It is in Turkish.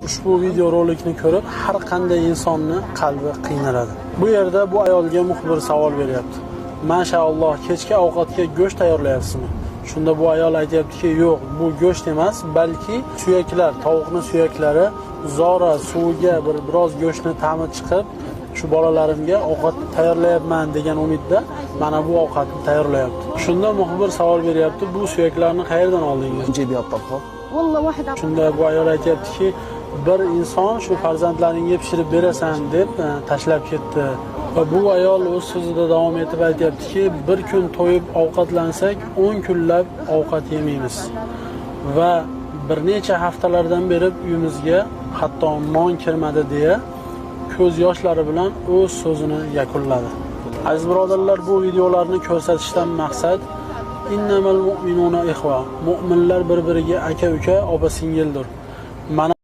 Bu ushbu videorolikni ko'rib har qanday insonni qalbi qiynaladi. Bu yerda bu ayolga muxbir savol beryapti. Mashaalloh kechki ovqatga go'sht tayyorlayapsizmi? Shunda bu ayol aytyaptiki yo'q bu go'sht emas balki suyaklar tovuqni suyaklari zora suviga bir biroz go'shtni ta'mi chiqib shu bolalarimga ovqat tayyorlayapman degan umidda mana bu ovqatni tayyorlayapti. Shunda muxbir savol beryapti bu suyaklarni qayerdan oldingiz? Shunda bu ayol aytyaptiki bir inson shu farzandlaringga pishirib berasan deb e, tashlab ketdi. Va bu ayol o'z so'zida davom etib aytyaptiki, bir kun to'yib ovqatlansak, 10 kunlab ovqat yemaymiz. Va bir necha haftalardan beri uyimizga hatto non kirmadi deya ko'z yoshlari bilan o'z so'zini yakunladi. Aziz birodarlar, bu videolarni ko'rsatishdan maqsad innamal mu'minuna ihva. Mu'minlar bir-biriga aka-uka, opa-singildir. Mana